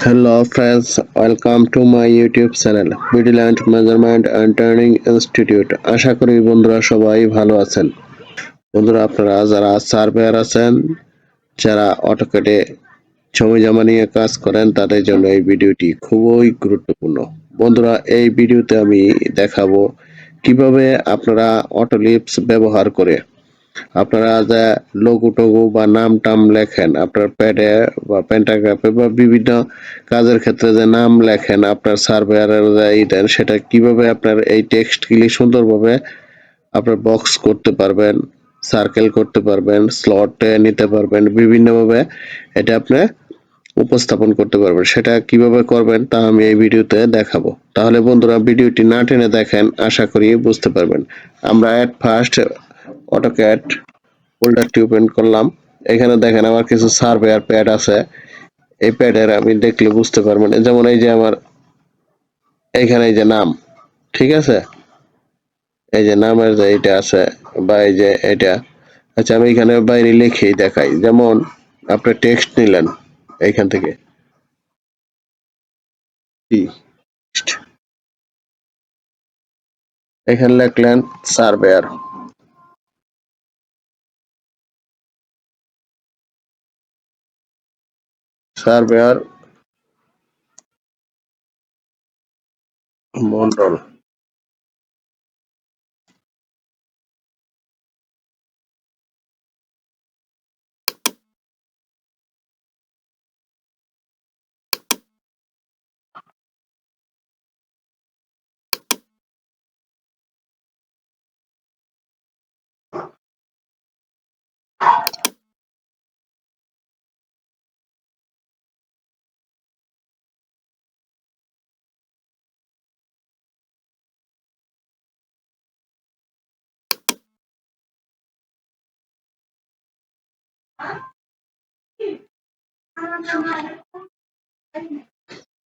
Hello friends, welcome to my YouTube channel Vigilant Measurement and Training Institute. আশা করি বন্ধুরা সবাই ভালো আছেন। বন্ধুরা আপনারা যারা সার্ভেয়ার আছেন যারা অটোকেটে ছবি জমা নিয়ে কাজ করেন তাদের জন্য এই ভিডিওটি খুবই গুরুত্বপূর্ণ। বন্ধুরা এই ভিডিওতে আমি দেখাবো কীভাবে আপনারা অটোলিপস ব্যবহার করে আপনারা যা লঘু টঘু বা নাম টাম লেখেন, আপনার প্যাডে বা প্যান্টাগ্রাফে বা বিভিন্ন কাজের ক্ষেত্রে যে নাম লেখেন, আপনার সার্ভেয়ারের যে ই দেন, সেটা কীভাবে আপনার এই টেক্সটগুলি সুন্দরভাবে আপনার বক্স করতে পারবেন সার্কেল করতে পারবেন স্লটে নিতে পারবেন, বিভিন্নভাবে এটা আপনি উপস্থাপন করতে পারবেন। সেটা কীভাবে করবেন তা আমি এই ভিডিওতে দেখাবো। তাহলে বন্ধুরা, ভিডিওটি না টেনে দেখেন, আশা করি বুঝতে পারবেন। আমরা এট ফার্স্ট অটোক্যাট ফোল্ডারটি ওপেন করলাম। এখানে দেখেন আমার কিছু সার্ভেয়ার প্যাড আছে। এই প্যাডের আমি দেখলে বুঝতে পারবেন যেমন এই যে আমার এইখানে এই যে নাম, ঠিক আছে? এই যে নামের যে এটা আছে বা এই যে এটা আচ্ছা আমি এখানে বাইরে লিখেই দেখাই। যেমন আপনি টেক্সট নিলেন এইখান থেকে। এখানে লিখলেন সার্ভেয়ার সার্ভেয়ার মন্ডল।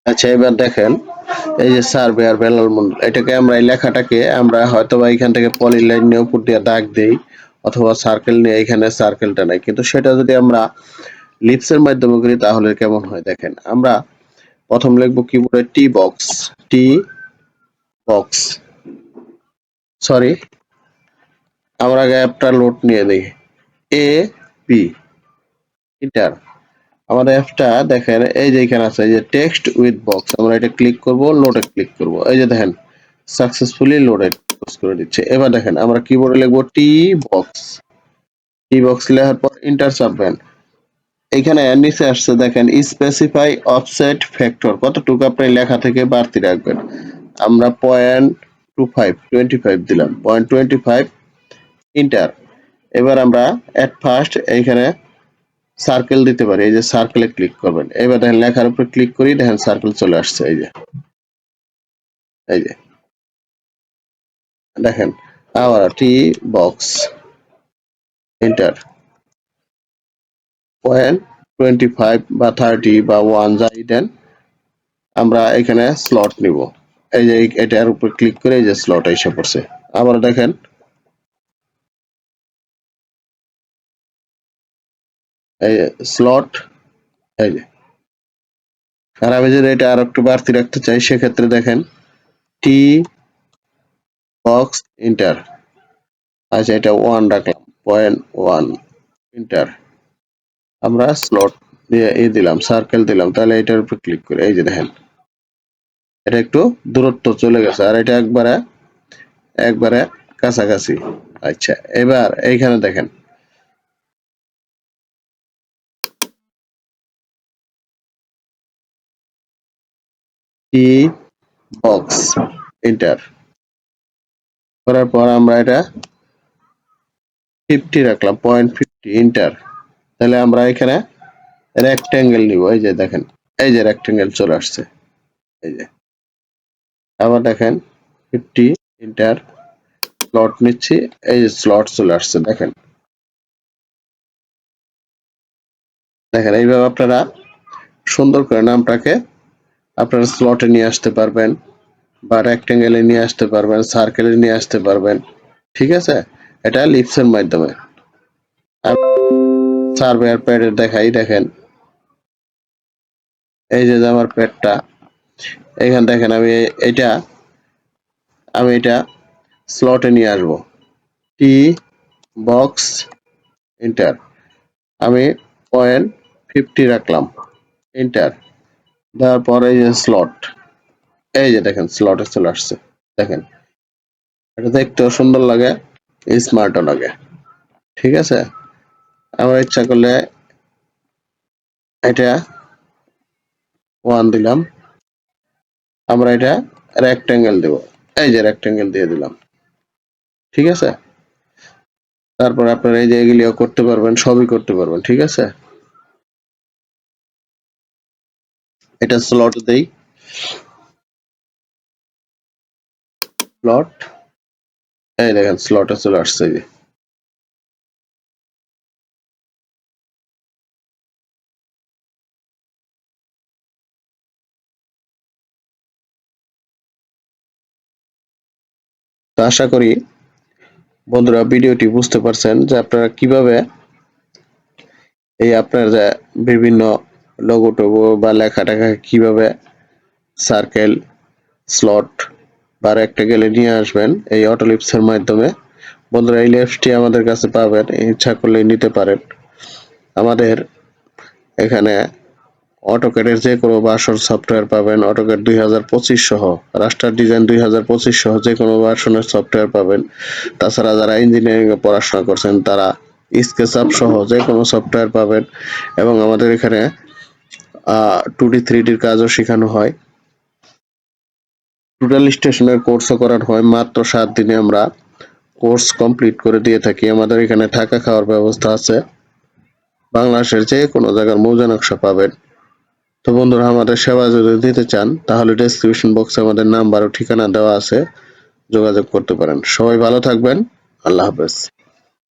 আচ্ছা এবার দেখেন, এই যে সার্ভেয়ার বেলাল মন্ডল, এটাকে আমরা এই লেখাটাকে আমরা হয়তো বা এখান থেকে পলিলাইন নিয়ে উপর দিয়ে দাগ দেই, অথবা সার্কেল নিয়ে এখানে সার্কেলটা নাই। কিন্তু সেটা যদি আমরা লিপসের মাধ্যমে করি, তাহলে কেমন হয়? দেখেন, আমরা প্রথম লিখব কিবোর্ডে T box T box sorry আমরা আগে অ্যাপটা লোড নিয়ে দিই এ পি এন্টার আমাদের অ্যাপটা দেখেন, এই যে এখানে আছে, এই যে টেক্সট উইথ বক্স আমরা এটা ক্লিক করব লোডে ক্লিক করব। এই যে দেখেন সাকসেসফুলি লোডেড ক্লোজ করে দিচ্ছে। এবার দেখেন, আমরা কিবোর্ডে লিখব টি বক্স টি বক্স লেখার পর ইন্টার চাপবেন এখানে নিচে আসছে, দেখেন স্পেসিফাই অফসেট ফ্যাক্টর কতটুকু আপনি লেখা থেকে বাড়তি রাখবেন? আমরা point two five twenty five দিলাম। পয়েন্ট টোয়েন্টি ফাইভ ইন্টার এবার আমরা এট ফার্স্ট এইখানে সার্কেল দিতে পারি, এই যে সার্কেলে ক্লিক করবেন। এবার দেখেন লেখার উপর ক্লিক করি, দেখেন সার্কেল চলে আসছে, এই যে। এই যে। দেখেন আবার T box enter point twenty five বা থার্টি বা ওয়ান যাই দেন, আমরা এখানে স্লট নিব। এই যে এটার উপর ক্লিক করে এই যে স্লট এসে পড়ছে। আবার দেখেন এই স্লট এই যে। আর আমি যদি এটা আর একটু বাড়তি রাখতে চাই, সেক্ষেত্রে দেখেন টি বক্স ইন্টার আচ্ছা এটা ওয়ান রাখলাম পয়েন্ট ওয়ান ইন্টার আমরা স্লট দিয়ে এই দিলাম সার্কেল দিলাম, তাহলে এটার উপর ক্লিক করে। এই যে দেখেন, এটা একটু দূরত্ব চলে গেছে, আর এটা একবারে একবারে কাছাকাছি। আচ্ছা এবার এইখানে দেখেন টি বক্স এন্টার করার পর আমরা এটা ফিফটি রাখলাম পয়েন্ট ফিফটি এন্টার তাহলে আমরা এখানে রেক্টেঙ্গেল নিব, এই যে দেখেন, এই যে রেক্টেঙ্গেল চলে আসছে, এই যে। আবার দেখেন ফিফটি এন্টার স্লট নিচ্ছি, এই যে স্লট চলে আসছে, দেখেন। দেখেন, এইভাবে আপনারা সুন্দর করে নামটাকে আপনারা স্লটে নিয়ে আসতে পারবেন বা রেক্টেঙ্গেলে নিয়ে আসতে পারবেন সার্কেলে নিয়ে আসতে পারবেন, ঠিক আছে? এটা লিপসের মাধ্যমে। সার্ভেয়ার প্যাডে দেখাই, দেখেন। এই যে আমার পেটটা এখান দেখেন আমি এটা আমি এটা স্লটে নিয়ে আসব। টি বক্স এন্টার আমি পয়েন্ট ফিফটি রাখলাম এন্টার দেওয়ার পর এই যে স্লট এই যে দেখেন স্লটে চলে আসছে। দেখেন, এটা দেখতেও সুন্দর লাগে স্মার্টও লাগে। ঠিক আছে? আমার ইচ্ছা করলে এটা ওয়ান দিলাম। আমরা এটা রেক্টেঙ্গেল দেব। এই যে রেক্টেঙ্গেল দিয়ে দিলাম। ঠিক আছে? তারপর আপনারা এই যে এগুলিও করতে পারবেন, সবই করতে পারবেন, ঠিক আছে? এটা স্লট দেই। স্লট এই দেখেন স্লটে চলে আসছে আশা করি বন্ধুরা ভিডিওটি বুঝতে পারছেন যে আপনারা কীভাবে এই আপনার যে বিভিন্ন লোগো টোগো বা লেখা টেখা কীভাবে সার্কেল স্লট বা একটা গেলে নিয়ে আসবেন এই অটোলিপসের মাধ্যমে। বন্ধুরা, এই লেপসটি আমাদের কাছে পাবেন, ইচ্ছা করলে নিতে পারেন। আমাদের এখানে অটোকেটের যে কোনো ভার্সন সফটওয়্যার পাবেন অটোকেট দুই হাজার পঁচিশ সহ রাস্টার ডিজাইন দুই হাজার পঁচিশ সহ যে কোনো ভার্সনের সফটওয়্যার পাবেন। তাছাড়া যারা ইঞ্জিনিয়ারিং এ পড়াশোনা করছেন, তারা স্কেচ আপ সহ যে কোনো সফটওয়্যার পাবেন। এবং আমাদের এখানে টু ডি থ্রি ডির কাজও শেখানো হয়। টোটাল স্টেশনের কোর্সও করানো হয়। মাত্র সাত দিনে আমরা কোর্স কমপ্লিট করে দিয়ে থাকি। আমাদের এখানে থাকা খাওয়ার ব্যবস্থা আছে। বাংলাদেশের যে কোনো জায়গার মৌজা নকশা পাবেন। তো বন্ধুরা, আমাদের সেবা যদি দিতে চান, তাহলে ডেসক্রিপশন বক্সে আমাদের নাম্বার ও ঠিকানা দেওয়া আছে। যোগাযোগ করতে পারেন। সবাই ভালো থাকবেন। আল্লাহ হাফেজ।